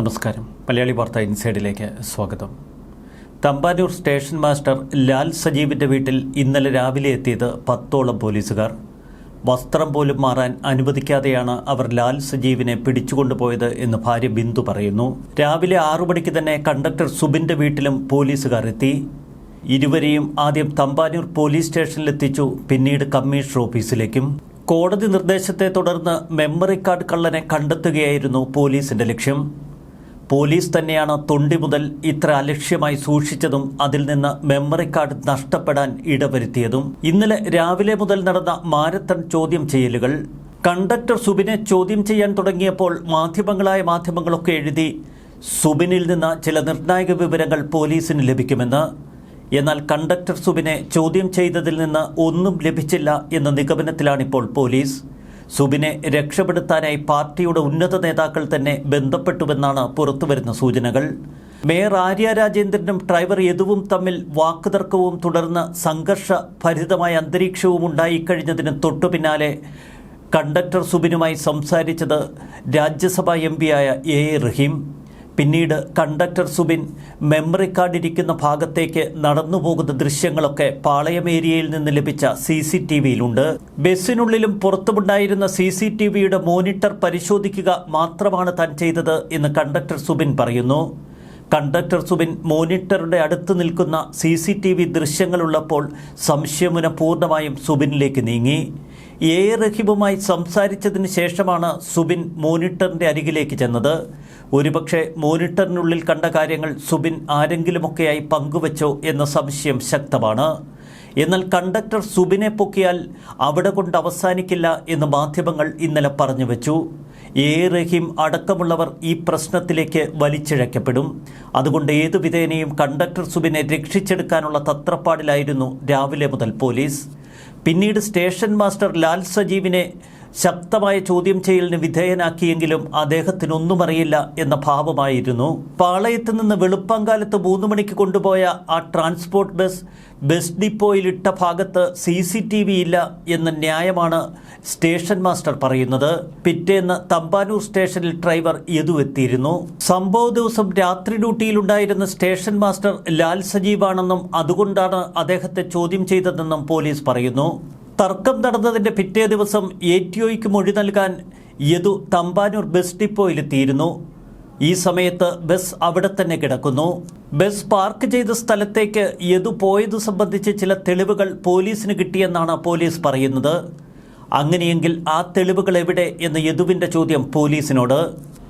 നമസ്കാരം. മലയാളി വാർത്ത ഇൻസൈഡിലേക്ക് സ്വാഗതം. തമ്പാനൂർ സ്റ്റേഷൻ മാസ്റ്റർ ലാൽ സജീവിന്റെ വീട്ടിൽ ഇന്നലെ രാവിലെ എത്തിയത് പത്തോളം പോലീസുകാർ. വസ്ത്രം പോലും മാറാൻ അനുവദിക്കാതെയാണ് അവർ ലാൽ സജീവിനെ പിടിച്ചുകൊണ്ടുപോയത് എന്ന് ഭാര്യ ബിന്ദു പറയുന്നു. രാവിലെ ആറു മണിക്ക് തന്നെ കണ്ടക്ടർ സുബിന്റെ വീട്ടിലും പോലീസുകാർ എത്തി. ഇരുവരെയും ആദ്യം തമ്പാനൂർ പോലീസ് സ്റ്റേഷനിലെത്തിച്ചു പിന്നീട് കമ്മീഷണർ ഓഫീസിലേക്കും. കോടതി നിർദ്ദേശത്തെ തുടർന്ന് മെമ്മറി കാർഡ് കള്ളനെ കണ്ടെത്തുകയായിരുന്നു പോലീസിന്റെ ലക്ഷ്യം. പോലീസ് തന്നെയാണ് തൊണ്ടി മുതൽ ഇത്ര അലക്ഷ്യമായി സൂക്ഷിച്ചതും അതിൽ നിന്ന് മെമ്മറി കാർഡ് നഷ്ടപ്പെടാൻ ഇടവരുത്തിയതും. ഇന്നലെ രാവിലെ മുതൽ നടന്ന മാരത്തൺ ചോദ്യം ചെയ്യലുകൾ. കണ്ടക്ടർ സുബിനെ ചോദ്യം ചെയ്യാൻ തുടങ്ങിയപ്പോൾ മാധ്യമങ്ങളായ മാധ്യമങ്ങളൊക്കെ എഴുതി സുബിനിൽ നിന്ന് ചില നിർണായക വിവരങ്ങൾ പോലീസിന് ലഭിക്കുമെന്ന്. എന്നാൽ കണ്ടക്ടർ സുബിനെ ചോദ്യം ചെയ്തതിൽ നിന്ന് ഒന്നും ലഭിച്ചില്ല എന്ന നിഗമനത്തിലാണിപ്പോൾ പോലീസ്. സുബിനെ രക്ഷപ്പെടുത്താനായി പാർട്ടിയുടെ ഉന്നത നേതാക്കൾ തന്നെ ബന്ധപ്പെട്ടുവെന്നാണ് പുറത്തുവരുന്ന സൂചനകൾ. മേയർ ആര്യ രാജേന്ദ്രനും ഡ്രൈവർ യദുവും തമ്മിൽ വാക്കുതർക്കവും തുടർന്ന് സംഘർഷ സംഘർഷഭരിതമായ അന്തരീക്ഷവും ഉണ്ടായിക്കഴിഞ്ഞതിന് തൊട്ടു പിന്നാലെ കണ്ടക്ടർ സുബിനുമായി സംസാരിച്ചത് രാജ്യസഭാ എം പിയായ എ റഹീം. പിന്നീട് കണ്ടക്ടർ സുബിൻ മെമ്മറി കാർഡ് ഇരിക്കുന്ന ഭാഗത്തേക്ക് നടന്നുപോകുന്ന ദൃശ്യങ്ങളൊക്കെ പാളയം ഏരിയയിൽ നിന്ന് ലഭിച്ച സി സി ടി വിയിലുണ്ട്. ബസ്സിനുള്ളിലും പുറത്തുമുണ്ടായിരുന്ന സി സി ടി വിയുടെ മോണിറ്റർ പരിശോധിക്കുക മാത്രമാണ് താൻ ചെയ്തത് എന്ന് കണ്ടക്ടർ സുബിൻ പറയുന്നു. കണ്ടക്ടർ സുബിൻ മോണിറ്ററുടെ അടുത്ത് നിൽക്കുന്ന സി സി ടി വി ദൃശ്യങ്ങളുള്ളപ്പോൾ സംശയമുന പൂർണമായും സുബിനിലേക്ക് നീങ്ങി. എ റഹീബുമായി സംസാരിച്ചതിന് ശേഷമാണ് സുബിൻ മോണിറ്ററിന്റെ അരികിലേക്ക് ചെന്നത്. ഒരുപക്ഷെ മോണിറ്ററിനുള്ളിൽ കണ്ട കാര്യങ്ങൾ സുബിൻ ആരെങ്കിലുമൊക്കെയായി പങ്കുവച്ചോ എന്ന സംശയം ശക്തമാണ്. എന്നാൽ കണ്ടക്ടർ സുബിനെ പൊക്കിയാൽ അവിടെ കൊണ്ട് അവസാനിക്കില്ല എന്ന് മാധ്യമങ്ങൾ ഇന്നലെ പറഞ്ഞു വെച്ചു. എ. റഹീം അടക്കമുള്ളവർ ഈ പ്രശ്നത്തിലേക്ക് വലിച്ചിഴക്കപ്പെടും. അതുകൊണ്ട് ഏതു വിധേനയും കണ്ടക്ടർ സുബിനെ രക്ഷിച്ചെടുക്കാനുള്ള തത്രപ്പാടിലായിരുന്നു രാവിലെ മുതൽ പോലീസ്. പിന്നീട് സ്റ്റേഷൻ മാസ്റ്റർ ലാൽ സജീവിനെ ശക്തമായ ചോദ്യം ചെയ്യലിന് വിധേയനാക്കിയെങ്കിലും അദ്ദേഹത്തിനൊന്നും അറിയില്ല എന്ന ഭാവമായിരുന്നു. പാളയത്ത് നിന്ന് വെളുപ്പാങ്കാലത്ത് മൂന്ന് മണിക്ക് കൊണ്ടുപോയ ആ ട്രാൻസ്പോർട്ട് ബസ് ബസ് ഡിപ്പോയിലിട്ട ഭാഗത്ത് സി സി ടി വി ഇല്ല എന്ന ന്യായമാണ് സ്റ്റേഷൻ മാസ്റ്റർ പറയുന്നത്. പിറ്റേന്ന് തമ്പാനൂർ സ്റ്റേഷനിൽ ഡ്രൈവർ യദു എത്തിയിരുന്നു സംഭവ ദിവസം രാത്രി ഡ്യൂട്ടിയിലുണ്ടായിരുന്ന സ്റ്റേഷൻ മാസ്റ്റർ ലാൽ സജീവാണെന്നും അതുകൊണ്ടാണ് അദ്ദേഹത്തെ ചോദ്യം ചെയ്തതെന്നും പോലീസ് പറയുന്നു. തർക്കം നടന്നതിന്റെ പിറ്റേ ദിവസം എ ടി ഒയ്ക്ക് മൊഴി നൽകാൻ യദു തമ്പാനൂർ ബസ് ഡിപ്പോയിലെത്തിയിരുന്നു. ഈ സമയത്ത് ബസ് അവിടെ തന്നെ കിടക്കുന്നു. ബസ് പാർക്ക് ചെയ്ത സ്ഥലത്തേക്ക് യദു പോയത് സംബന്ധിച്ച് ചില തെളിവുകൾ പോലീസിന് കിട്ടിയെന്നാണ് പോലീസ് പറയുന്നത്. അങ്ങനെയെങ്കിൽ ആ തെളിവുകൾ എവിടെ എന്ന് യദുവിന്റെ ചോദ്യം പോലീസിനോട്.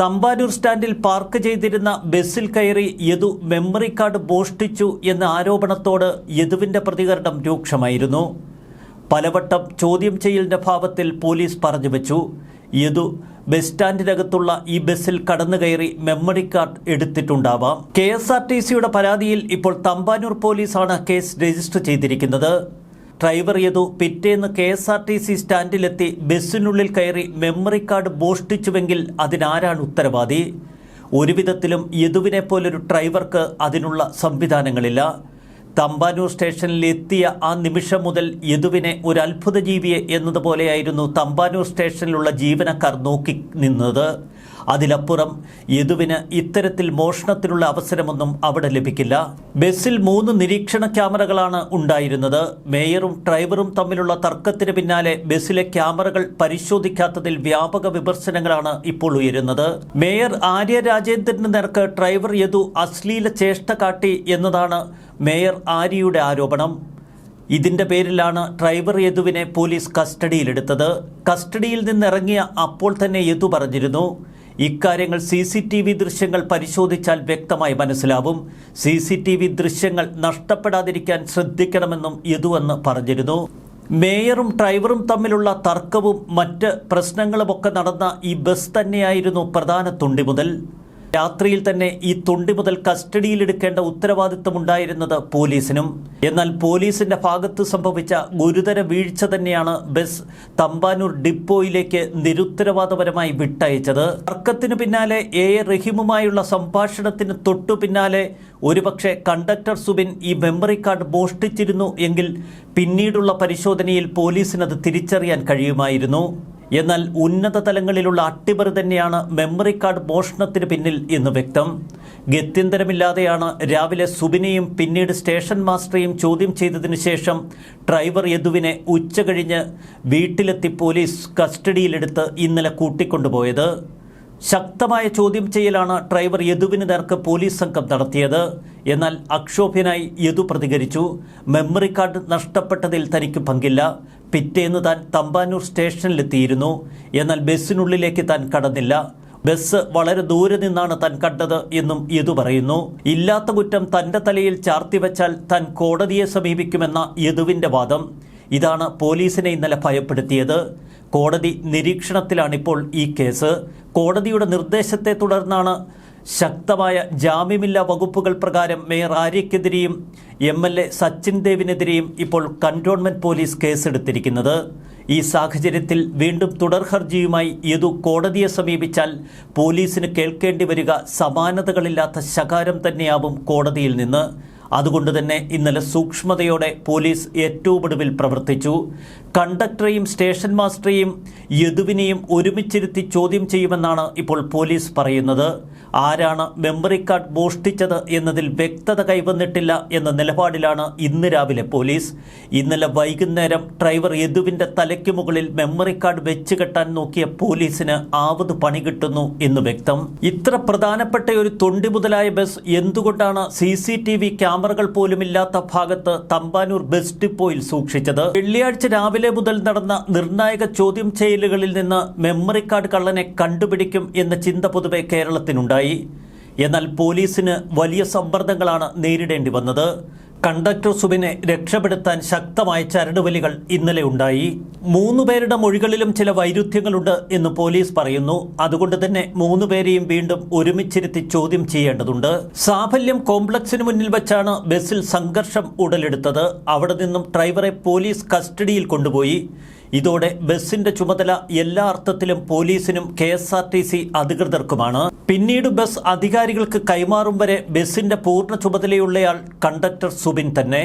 തമ്പാനൂർ സ്റ്റാൻഡിൽ പാർക്ക് ചെയ്തിരുന്ന ബസ്സിൽ കയറി യദു മെമ്മറി കാർഡ് മോഷ്ടിച്ചു എന്ന ആരോപണത്തോട് യദുവിന്റെ പ്രതികരണം രൂക്ഷമായിരുന്നു. പലവട്ടം ചോദ്യം ചെയ്യലിന്റെ ഭാവത്തിൽ പോലീസ് പറഞ്ഞു വെച്ചു. യദു ബസ് സ്റ്റാൻഡിനകത്തുള്ള ഈ ബസ്സിൽ കടന്നു കയറി മെമ്മറി കാർഡ് എടുത്തിട്ടുണ്ടാവാം. കെ എസ് ആർ ടി സിയുടെ പരാതിയിൽ ഇപ്പോൾ തമ്പാനൂർ പോലീസാണ് കേസ് രജിസ്റ്റർ ചെയ്തിരിക്കുന്നത്. ഡ്രൈവർ യദു പിറ്റേന്ന് K S R T C സ്റ്റാൻഡിലെത്തി ബസ്സിനുള്ളിൽ കയറി മെമ്മറി കാർഡ് മോഷ്ടിച്ചുവെങ്കിൽ അതിനാരാണ് ഉത്തരവാദി? ഒരുവിധത്തിലും യദുവിനെ പോലൊരു ഡ്രൈവർക്ക് അതിനുള്ള സംവിധാനങ്ങളില്ല. തമ്പാനൂർ സ്റ്റേഷനിൽ എത്തിയ ആ നിമിഷം മുതൽ യദുവിനെ ഒരു അത്ഭുത ജീവിയെ എന്നതുപോലെയായിരുന്നു തമ്പാനൂർ സ്റ്റേഷനിലുള്ള ജീവനക്കാർ നോക്കി നിന്നത്. അതിലപ്പുറം യദുവിന് ഇത്തരത്തിൽ മോഷണത്തിനുള്ള അവസരമൊന്നും അവിടെ ലഭിക്കില്ല. ബസ്സിൽ മൂന്ന് നിരീക്ഷണ ക്യാമറകളാണ് ഉണ്ടായിരുന്നത്. മേയറും ഡ്രൈവറും തമ്മിലുള്ള തർക്കത്തിന് പിന്നാലെ ബസ്സിലെ ക്യാമറകൾ പരിശോധിക്കാത്തതിൽ വ്യാപക വിമർശനങ്ങളാണ് ഇപ്പോൾ ഉയരുന്നത്. മേയർ ആര്യ രാജേന്ദ്രന് നേർക്ക് ഡ്രൈവർ യദു അശ്ലീല ചേഷ്ട കാട്ടി എന്നതാണ് മേയർ ആര്യയുടെ ആരോപണം. ഇതിന്റെ പേരിലാണ് ഡ്രൈവർ യദുവിനെ പോലീസ് കസ്റ്റഡിയിലെടുത്തത്. കസ്റ്റഡിയിൽ നിന്നിറങ്ങിയ അപ്പോൾ തന്നെ യദു പറഞ്ഞിരുന്നു ഇക്കാര്യങ്ങൾ സി സി ടി വി ദൃശ്യങ്ങൾ പരിശോധിച്ചാൽ വ്യക്തമായി മനസ്സിലാവും. സി സി ടി വി ദൃശ്യങ്ങൾ നഷ്ടപ്പെടാതിരിക്കാൻ ശ്രദ്ധിക്കണമെന്നും യദുവെന്ന് പറഞ്ഞിരുന്നു. മേയറും ഡ്രൈവറും തമ്മിലുള്ള തർക്കവും മറ്റ് പ്രശ്നങ്ങളുമൊക്കെ നടന്ന ഈ ബസ് തന്നെയായിരുന്നു പ്രധാന തുണ്ടിമുതൽ രാത്രിയിൽ തന്നെ ഈ തൊണ്ടി മുതൽ കസ്റ്റഡിയിലെടുക്കേണ്ട ഉത്തരവാദിത്തമുണ്ടായിരുന്നത് പോലീസിനും. എന്നാൽ പോലീസിന്റെ ഭാഗത്ത് സംഭവിച്ച ഗുരുതര വീഴ്ച തന്നെയാണ് ബസ് തമ്പാനൂർ ഡിപ്പോയിലേക്ക് നിരുത്തരവാദപരമായി വിട്ടയച്ചത്. തർക്കത്തിനു പിന്നാലെ എ. എ. റഹീമുമായുള്ള സംഭാഷണത്തിന് തൊട്ടു പിന്നാലെ ഒരുപക്ഷെ കണ്ടക്ടർ സുബിൻ ഈ മെമ്മറി കാർഡ് മോഷ്ടിച്ചിരുന്നു എങ്കിൽ പിന്നീടുള്ള പരിശോധനയിൽ പോലീസിനത് തിരിച്ചറിയാൻ കഴിയുമായിരുന്നു. എന്നാൽ ഉന്നത തലങ്ങളിലുള്ള അട്ടിമറി തന്നെയാണ് മെമ്മറി കാർഡ് മോഷണത്തിന് പിന്നിൽ എന്ന് വ്യക്തം. ഗത്യന്തരമില്ലാതെയാണ് രാവിലെ സുബിനെയും പിന്നീട് സ്റ്റേഷൻ മാസ്റ്ററെയും ചോദ്യം ചെയ്തതിനു ശേഷം ഡ്രൈവർ യദുവിനെ ഉച്ചകഴിഞ്ഞ് വീട്ടിലെത്തി പോലീസ് കസ്റ്റഡിയിലെടുത്ത് ഇന്നലെ കൂട്ടിക്കൊണ്ടുപോയത്. ശക്തമായ ചോദ്യം ചെയ്യലാണ് ഡ്രൈവർ യദുവിന് നേർക്ക് പോലീസ് സംഘം നടത്തിയത്. എന്നാൽ അക്ഷോഭ്യനായി യദു പ്രതികരിച്ചു. മെമ്മറി കാർഡ് നഷ്ടപ്പെട്ടതിൽ തനിക്ക് പങ്കില്ല. പിറ്റേന്ന് താൻ തമ്പാനൂർ സ്റ്റേഷനിലെത്തിയിരുന്നു. എന്നാൽ ബസ്സിനുള്ളിലേക്ക് താൻ കടന്നില്ല. ബസ് വളരെ ദൂരെ നിന്നാണ് താൻ കണ്ടത് എന്നും യദു പറയുന്നു. ഇല്ലാത്ത കുറ്റം തന്റെ തലയിൽ ചാർത്തിവെച്ചാൽ താൻ കോടതിയെ സമീപിക്കുമെന്ന യദുവിന്റെ വാദം. ഇതാണ് പോലീസിനെ ഇന്നലെ ഭയപ്പെടുത്തിയത്. കോടതി നിരീക്ഷണത്തിലാണിപ്പോൾ ഈ കേസ്. കോടതിയുടെ നിർദ്ദേശത്തെ തുടർന്നാണ് ശക്തമായ ജാമ്യമില്ലാ വകുപ്പുകൾ പ്രകാരം മേയർ ആര്യക്കെതിരെയും എം എൽ എ സച്ചിൻ ദേവിനെതിരെയും ഇപ്പോൾ കന്റോൺമെന്റ് പോലീസ് കേസെടുത്തിരിക്കുന്നത്. ഈ സാഹചര്യത്തിൽ വീണ്ടും തുടർ ഹർജിയുമായി യദു കോടതിയെ സമീപിച്ചാൽ പോലീസിന് കേൾക്കേണ്ടി വരിക സമാനതകളില്ലാത്ത ശകാരം തന്നെയാവും കോടതിയിൽ നിന്ന്. അതുകൊണ്ട് തന്നെ ഇന്നലെ സൂക്ഷ്മതയോടെ പോലീസ് ഏറ്റവും ഒടുവിൽ പ്രവർത്തിച്ചു. കണ്ടക്ടറെയും സ്റ്റേഷൻ മാസ്റ്ററെയും യദുവിനെയും ഒരുമിച്ചിരുത്തി ചോദ്യം ചെയ്യുമെന്നാണ് ഇപ്പോൾ പോലീസ് പറയുന്നത്. ആരാണ് മെമ്മറി കാർഡ് മോഷ്ടിച്ചത് എന്നതിൽ വ്യക്തത കൈവന്നിട്ടില്ല എന്ന നിലപാടിലാണ് ഇന്ന് രാവിലെ പോലീസ്. ഇന്നലെ വൈകുന്നേരം ഡ്രൈവർ യദുവിന്റെ തലയ്ക്ക് മുകളിൽ മെമ്മറി കാർഡ് വെച്ച് കെട്ടാൻ നോക്കിയ പോലീസിന് ആവത് പണി കിട്ടുന്നു എന്ന് വ്യക്തം. ഇത്ര പ്രധാനപ്പെട്ട ഒരു തൊണ്ടി മുതലായ ബസ് എന്തുകൊണ്ടാണ് സി സി ടി വി ക്യാമറകൾ പോലുമില്ലാത്ത ഭാഗത്ത് തമ്പാനൂർ ബസ് ഡിപ്പോയിൽ സൂക്ഷിച്ചത്? വെള്ളിയാഴ്ച രാവിലെ മുതൽ നടന്ന നിർണായക ചോദ്യം ചെയ്യലുകളിൽ നിന്ന് മെമ്മറി കാർഡ് കള്ളനെ കണ്ടുപിടിക്കും എന്ന ചിന്ത പൊതുവെ കേരളത്തിനുണ്ടായി. എന്നാൽ പോലീസിന് വലിയ സമ്മർദ്ദങ്ങളാണ് നേരിടേണ്ടി വന്നത്. കണ്ടക്ടർ സുബിനെ രക്ഷപ്പെടുത്താൻ ശക്തമായ ചരടുവലികൾ ഇന്നലെ ഉണ്ടായി. മൂന്നുപേരുടെ മൊഴികളിലും ചില വൈരുദ്ധ്യങ്ങളുണ്ട് എന്ന് പോലീസ് പറയുന്നു. അതുകൊണ്ട് തന്നെ മൂന്നുപേരെയും വീണ്ടും ഒരുമിച്ചിരുത്തി ചോദ്യം ചെയ്യേണ്ടതുണ്ട്. സാഫല്യം കോംപ്ലക്സിന് മുന്നിൽ വെച്ചാണ് ബസ്സിൽ സംഘർഷം ഉടലെടുത്തത്. അവിടെ നിന്നും ഡ്രൈവറെ പോലീസ് കസ്റ്റഡിയിൽ കൊണ്ടുപോയി. ഇതോടെ ബസിന്റെ ചുമതല എല്ലാ അർത്ഥത്തിലും പോലീസിനും K S R T C അധികൃതർക്കുമാണ്. പിന്നീട് ബസ് അധികാരികൾക്ക് കൈമാറും വരെ ബസിന്റെ പൂർണ ചുമതലയുള്ളയാൾ കണ്ടക്ടർ സുബിൻ തന്നെ.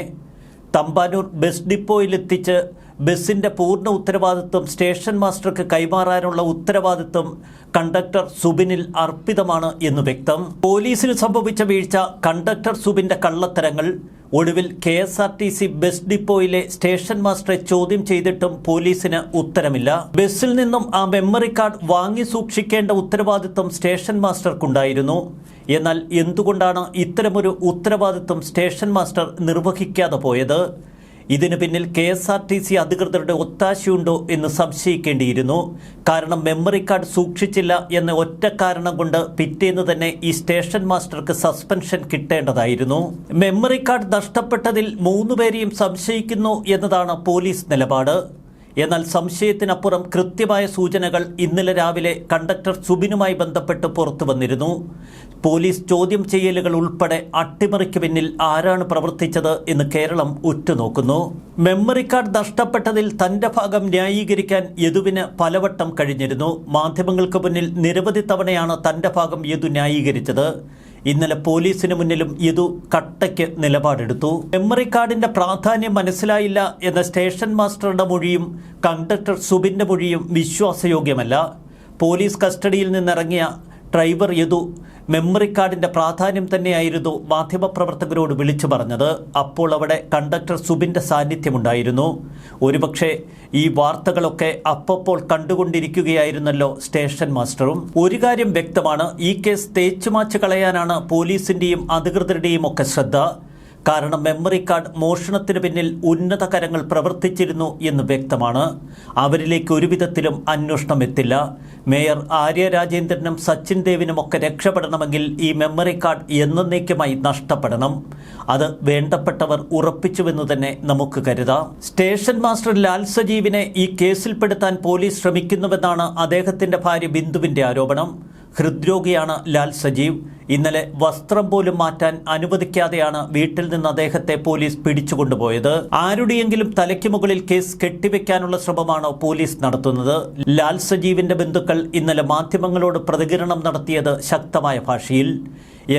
തമ്പാനൂർ ബസ് ഡിപ്പോയിലെത്തിച്ച് ബസിന്റെ പൂർണ ഉത്തരവാദിത്വം സ്റ്റേഷൻ മാസ്റ്റർക്ക് കൈമാറാനുള്ള ഉത്തരവാദിത്വം കണ്ടക്ടർ സുബിനിൽ അർപ്പിതമാണ് എന്ന് വ്യക്തം. പോലീസിന് സംഭവിച്ച വീഴ്ച കണ്ടക്ടർ സുബിന്റെ കള്ളത്തരങ്ങൾ. ഒടുവിൽ K S R T C bus ഡിപ്പോയിലെ station മാസ്റ്ററെ ചോദ്യം ചെയ്തിട്ടും പോലീസിന് ഉത്തരമില്ല. ബസ്സിൽ നിന്നും ആ മെമ്മറി കാർഡ് വാങ്ങി സൂക്ഷിക്കേണ്ട ഉത്തരവാദിത്വം സ്റ്റേഷൻ മാസ്റ്റർക്കുണ്ടായിരുന്നു. എന്നാൽ എന്തുകൊണ്ടാണ് ഇത്തരമൊരു ഉത്തരവാദിത്വം സ്റ്റേഷൻ മാസ്റ്റർ നിർവഹിക്കാതെ പോയത്? ഇതിന് പിന്നിൽ K S R T C അധികൃതരുടെ ഒത്താശയുണ്ടോ എന്ന് സംശയിക്കേണ്ടിയിരുന്നു. കാരണം മെമ്മറി കാർഡ് സൂക്ഷിച്ചില്ല എന്ന ഒറ്റ കാരണം കൊണ്ട് പിറ്റേന്ന് തന്നെ ഈ സ്റ്റേഷൻ മാസ്റ്റർക്ക് സസ്പെൻഷൻ കിട്ടേണ്ടതായിരുന്നു. മെമ്മറി കാർഡ് നഷ്ടപ്പെട്ടതിൽ മൂന്നുപേരെയും സംശയിക്കുന്നു എന്നതാണ് പോലീസ് നിലപാട്. എന്നാൽ സംശയത്തിനപ്പുറം കൃത്യമായ സൂചനകൾ ഇന്നലെ രാവിലെ കണ്ടക്ടർ സുബിനുമായി ബന്ധപ്പെട്ട് പുറത്തു വന്നിരുന്നു. പോലീസ് ചോദ്യം ചെയ്യലുകൾ ഉൾപ്പെടെ അട്ടിമറിക്ക് പിന്നിൽ ആരാണ് പ്രവർത്തിച്ചത് എന്ന് കേരളം ഉറ്റുനോക്കുന്നു. മെമ്മറി കാർഡ് നഷ്ടപ്പെട്ടതിൽ തന്റെ ഭാഗം ന്യായീകരിക്കാൻ യദുവിന് പലവട്ടം കഴിഞ്ഞിരുന്നു. മാധ്യമങ്ങൾക്ക് മുന്നിൽ നിരവധി തവണയാണ് തന്റെ ഭാഗം യദു ന്യായീകരിച്ചത്. ഇന്നലെ പോലീസിന് മുന്നിലും ഇതു കട്ടയ്ക്ക് നിലപാടെടുത്തു. മെമ്മറി കാർഡിന്റെ പ്രാധാന്യം മനസ്സിലായില്ല എന്ന സ്റ്റേഷൻ മാസ്റ്ററുടെ മൊഴിയും കണ്ടക്ടർ സുബിന്റെ മൊഴിയും വിശ്വാസയോഗ്യമല്ല. പോലീസ് കസ്റ്റഡിയിൽ നിന്നിറങ്ങിയ ഡ്രൈവർ യദു മെമ്മറി കാർഡിന്റെ പ്രാധാന്യം തന്നെയായിരുന്നു മാധ്യമപ്രവർത്തകരോട് വിളിച്ചു പറഞ്ഞത്. അപ്പോൾ അവിടെ കണ്ടക്ടർ സുബിന്റെ സാന്നിധ്യമുണ്ടായിരുന്നു. ഒരുപക്ഷെ ഈ വാർത്തകളൊക്കെ അപ്പപ്പോൾ കണ്ടുകൊണ്ടിരിക്കുകയായിരുന്നല്ലോ സ്റ്റേഷൻ മാസ്റ്ററും. ഒരു കാര്യം വ്യക്തമാണ് ഈ കേസ് തേച്ചുമാച്ച് കളയാനാണ് പോലീസിന്റെയും അധികൃതരുടെയും ഒക്കെ ശ്രദ്ധ. കാരണം മെമ്മറി കാർഡ് മോഷണത്തിന് പിന്നിൽ ഉന്നത കരങ്ങൾ പ്രവർത്തിച്ചിരുന്നു എന്ന് വ്യക്തമാണ്. അവരിലേക്ക് ഒരുവിധത്തിലും അന്വേഷണം എത്തില്ല. മേയർ ആര്യ രാജേന്ദ്രനും സച്ചിൻ ദേവിനും ഒക്കെ രക്ഷപ്പെടണമെങ്കിൽ ഈ മെമ്മറി കാർഡ് എന്നേക്കുമായി നഷ്ടപ്പെടണം. അത് വേണ്ടപ്പെട്ടവർ ഉറപ്പിച്ചുവെന്ന് തന്നെ നമുക്ക് കരുതാം. സ്റ്റേഷൻ മാസ്റ്റർ ലാൽ സജീവിനെ ഈ കേസിൽപ്പെടുത്താൻ പോലീസ് ശ്രമിക്കുന്നുവെന്നാണ് അദ്ദേഹത്തിന്റെ ഭാര്യ ബിന്ദുവിന്റെ ആരോപണം. ഹൃദ്രോഗിയാണ് ലാൽ സജീവ്. ഇന്നലെ വസ്ത്രം പോലും മാറ്റാൻ അനുവദിക്കാതെയാണ് വീട്ടിൽ നിന്ന് അദ്ദേഹത്തെ പോലീസ് പിടിച്ചുകൊണ്ടുപോയത്. ആരുടെയെങ്കിലും തലയ്ക്ക് മുകളിൽ കേസ് കെട്ടിവെക്കാനുള്ള ശ്രമമാണോ പോലീസ് നടത്തുന്നത്. ലാൽ സജീവിന്റെ ബന്ധുക്കൾ ഇന്നലെ മാധ്യമങ്ങളോട് പ്രതികരണം നടത്തിയത് ശക്തമായ ഭാഷയിൽ.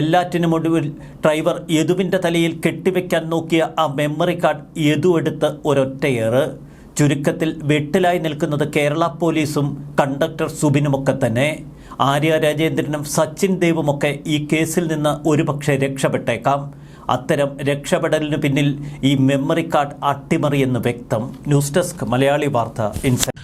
എല്ലാറ്റിനും ഒടുവിൽ ഡ്രൈവർ യദുവിന്റെ തലയിൽ കെട്ടിവെക്കാൻ നോക്കിയ ആ മെമ്മറി കാർഡ് യദു എടുത്ത് ഒരൊറ്റയേറ്. ചുരുക്കത്തിൽ വെട്ടിലായി നിൽക്കുന്നത് കേരള പോലീസും കണ്ടക്ടർ സുബിനുമൊക്കെ തന്നെ. ആര്യ രാജേന്ദ്രനും സച്ചിൻ ദേവുമൊക്കെ ഈ കേസിൽ നിന്ന് ഒരുപക്ഷെ രക്ഷപ്പെട്ടേക്കാം. അത്തരം രക്ഷപ്പെടലിന് പിന്നിൽ ഈ മെമ്മറി കാർഡ് അട്ടിമറിയെന്ന് വ്യക്തം. ന്യൂസ് ഡെസ്ക് മലയാളി വാർത്ത ഇൻസൈറ്റ്